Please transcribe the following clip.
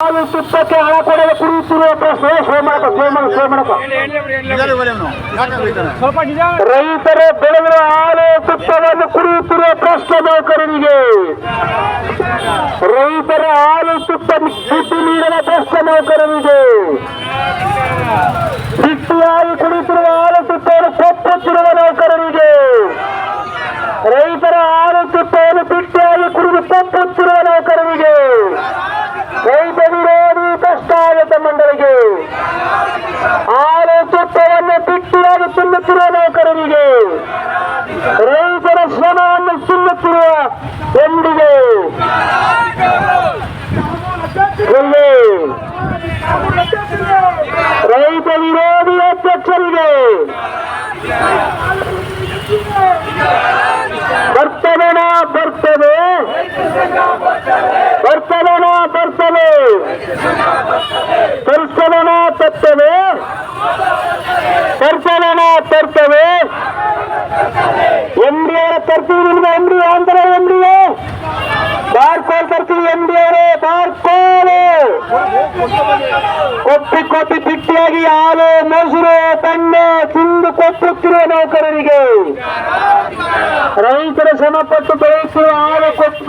ಹಾಲು ತುಪ್ಪಕ್ಕೆ ಹಣ ಕೊಡಲು ಕುಡಿಯುತ್ತಿರುವ ಪ್ರಶ್ನೆ ರೈತರು ಬೆಳೆದಿರುವ ಹಾಲು ಸುತ್ತವನ್ನು ಕುಡಿಯುತ್ತಿರುವ ಪ್ರಶ್ನೆ ನೌಕರರಿಗೆ ರೈತರ ಹಾಲು ಸುತ್ತ ಬಿಟ್ಟು ನೀಡಿದ ಪ್ರಶ್ನೆ ನೌಕರರಿಗೆ ಬಿಟ್ಟಿಯಾಗಿ ಕುಡಿಯುತ್ತಿರುವ ಹಾಲು ಸುತ್ತವನ್ನು ಕೊಪ್ಪುತ್ತಿರುವ ನೌಕರರಿಗೆ ರೈತರ ಹಾಲು ಸುತ್ತವನ್ನು ಬಿಟ್ಟು ಹಾಲು ಕುಡಿದು ಕೊಪ್ಪುತ್ತಿರುವ ನೌಕರರಿಗೆ ರೈತ ವಿರೋಧಿ ಕಷ್ಟಾಗತ ಮಂಡಳಿಗೆ ಆರು ತುಪ್ಪವನ್ನು ಬಿಟ್ಟಿಯಾಗಿ ತಿನ್ನುತ್ತಿರುವ ನೌಕರರಿಗೆ ರೈತರ ಶ್ರಮವನ್ನು ತಿನ್ನುತ್ತಿರುವ ಎಂದಿಗೆ ರೈತ ವಿರೋಧಿ ಅಧ್ಯಕ್ಷರಿಗೆ ಬರ್ತದನ ಬರ್ತದೆ ಬರ್ತದೆ ತರ್ಸದನ ತರ್ತದೆ ತರ್ಸದನ ತರ್ತವೆ ಎಂಡಿಯವರ ತರ್ತೀವಿ ನಿಮ್ಗೆ ಎಂಡಿ ಆಂಧ್ರ ಎಂಡಿಗೆ ಬಾರ್ಕೋಲ್ ತರ್ತೀವಿ ಎಂಡಿಯವರೇ ಬಾರ್ಕೋಲು ಕೊಪ್ಪಿ ಕೊಪ್ಪಿ ಬಿಟ್ಟಿಯಾಗಿ ಹಾಲು ಮೊಸರು ಬೆಣ್ಣೆ ತಿಂದು ಕೊಪ್ಪುತ್ತಿರುವ ನೌಕರರಿಗೆ ರೈತರ ಶ್ರಮಪಟ್ಟು ಬೆಳೆಯುತ್ತಿರುವ ಹಾಲು ಕೊಟ್ಟು